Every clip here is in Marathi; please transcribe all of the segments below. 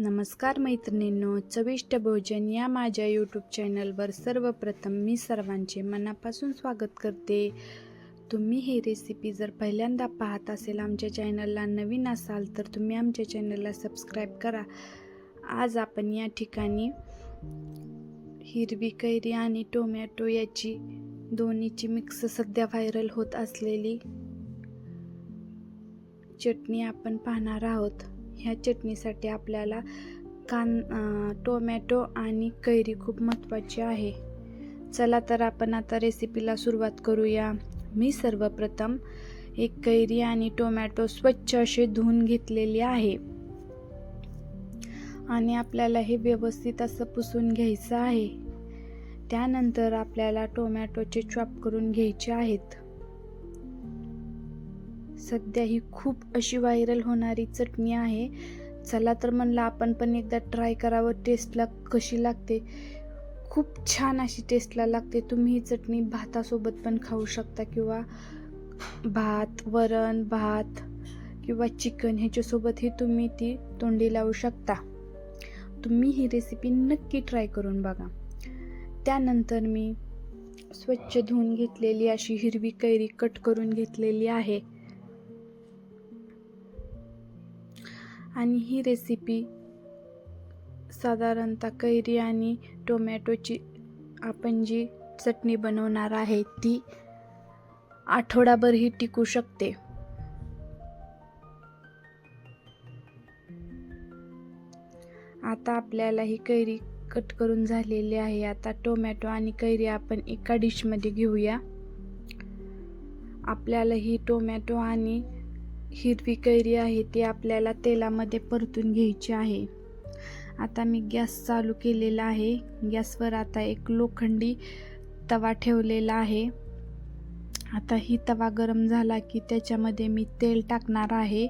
नमस्कार मैत्रिणींनो चविष्ट भोजन या माझ्या यूट्यूब चॅनलवर सर्वप्रथम मी सर्वांचे मनापासून स्वागत करते. तुम्ही ही रेसिपी जर पहिल्यांदा पाहत असेल आमच्या चॅनलला नवीन असाल तर तुम्ही आमच्या चॅनलला सबस्क्राईब करा. आज आपण या ठिकाणी हिरवी कैरी आणि टोमॅटो याची दोन्हीची मिक्स सध्या व्हायरल होत असलेली चटणी आपण पाहणार आहोत. ह्या चटणीसाठी आपल्याला कान टोमॅटो आणि कैरी खूप महत्त्वाची आहे. चला तर आपण आता रेसिपीला सुरुवात करूया. मी सर्वप्रथम एक कैरी आणि टोमॅटो स्वच्छ असे धुवून घेतलेली आहे. आणि आपल्याला हे व्यवस्थित असं पुसून घ्यायचं आहे. त्यानंतर आपल्याला टोमॅटोचे चॉप करून घ्यायचे आहेत. सध्या ही खूप अशी व्हायरल होणारी चटणी आहे. चला तर म्हणलं आपण पण एकदा ट्राय करावं टेस्टला कशी लागते. खूप छान अशी टेस्टला लागते. तुम्ही ही चटणी भातासोबत पण खाऊ शकता किंवा भात वरण भात किंवा चिकन ह्याच्यासोबतही तुम्ही ती तोंडी लावू शकता. तुम्ही ही रेसिपी नक्की ट्राय करून बघा. त्यानंतर मी स्वच्छ धुवून घेतलेली अशी हिरवी कैरी कट करून घेतलेली आहे. आणि ही रेसिपी साधारणतः कैरी आणि टोमॅटोची आपण जी चटणी बनवणार आहे ती आठवडाभरही टिकू शकते. आता आपल्याला ही कैरी कट करून झालेली आहे. आता टोमॅटो आणि कैरी आपण एका डिशमध्ये घेऊया. आपल्याला ही टोमॅटो आणि हिरवी कैरी आहे ती आपल्याला तेलामध्ये परतून घ्यायची आहे. आता मी गॅस चालू केलेला आहे. गॅसवर आता एक लोखंडी तवा ठेवलेला आहे. आता ही तवा गरम झाला की त्याच्यामध्ये मी तेल टाकणार आहे.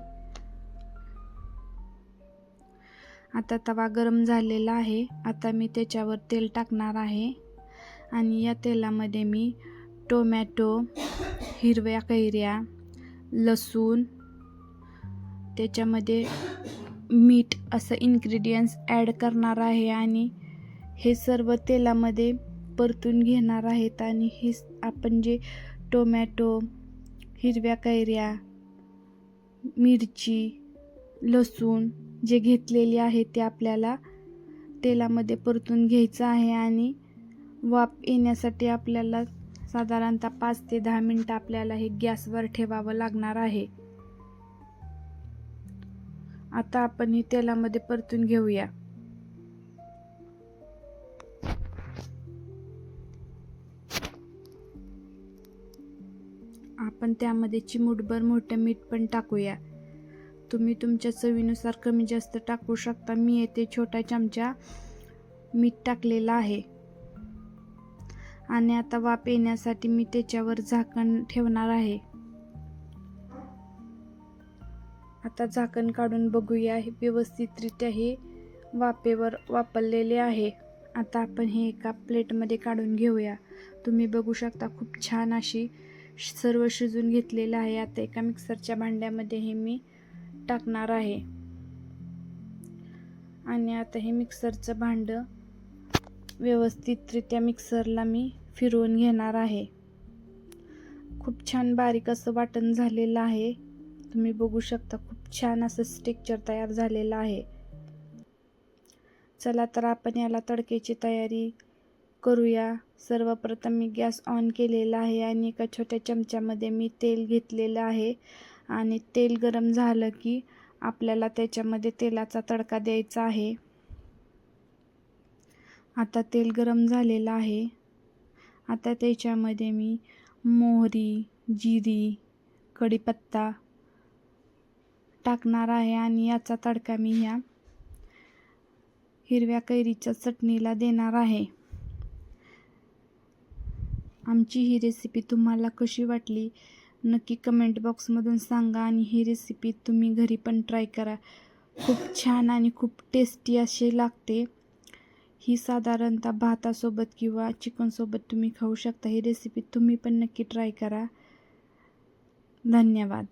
आता तवा गरम झालेला आहे. आता मी त्याच्यावर तेल टाकणार आहे. आणि या तेलामध्ये मी टोमॅटो हिरव्या कैऱ्या लसूण त्याच्यामध्ये मीठ असं इन्ग्रेडियंट्स ॲड करणार आहे आणि हे सर्व तेलामध्ये परतून घेणार आहेत आणि हे आपण जे टोमॅटो हिरव्या कैऱ्या मिरची लसूण जे घेतलेली आहे ते आपल्याला तेलामध्ये परतून घ्यायचं आहे आणि वाफ येण्यासाठी आपल्याला साधारणतः पाच ते दहा मिनटं आपल्याला हे गॅसवर ठेवावं लागणार आहे. आता आपण ही तेलामध्ये परतून घेऊया. आपण त्यामध्ये चिमूटभर मोठं मीठ पण टाकूया. तुम्ही तुमच्या चवीनुसार कमी जास्त टाकू शकता. मी येथे छोटा चमचा मीठ टाकलेला आहे. आणि आता वाफ येण्यासाठी मी त्याच्यावर झाकण ठेवणार आहे. आता झाकण काढून बघूया. हे व्यवस्थितरित्या हे वाफेवर वापरलेले आहे. आता आपण हे एका प्लेटमध्ये काढून घेऊया. तुम्ही बघू शकता खूप छान अशी सर्व शिजून घेतलेलं आहे. आता एका मिक्सरच्या भांड्यामध्ये हे मी टाकणार आहे. आणि आता हे मिक्सरचं भांडं व्यवस्थितरित्या मिक्सरला मी फिरवून घेणार आहे. खूप छान बारीक असं वाटण झालेलं आहे. तुम्ही बघू शकता खूप छान असं स्टिक्चर तयार झालेलं आहे. चला तर आपण याला तडक्याची तयारी करूया. सर्वप्रथम मी गॅस ऑन केलेला आहे आणि एका छोट्या चमच्यामध्ये मी तेल घेतलेलं आहे. आणि तेल गरम झालं की आपल्याला त्याच्यामध्ये तेलाचा तडका द्यायचा आहे. आता तेल गरम झालेलं आहे. आता त्याच्यामध्ये मी मोहरी जिरी कढीपत्ता टाकणार आहे आणि याचा तडका मी ह्या हिरव्या कैरीच्या चटणीला देणार आहे. आमची ही रेसिपी तुम्हाला कशी वाटली? नक्की कमेंट बॉक्समधून सांगा आणि ही रेसिपी तुम्ही घरी पण ट्राय करा. खूप छान आणि खूप टेस्टी अशी लागते. ही साधारणतः भातासोबत किंवा चिकनसोबत तुम्ही खाऊ शकता. ही रेसिपी तुम्ही पण नक्की ट्राय करा. धन्यवाद.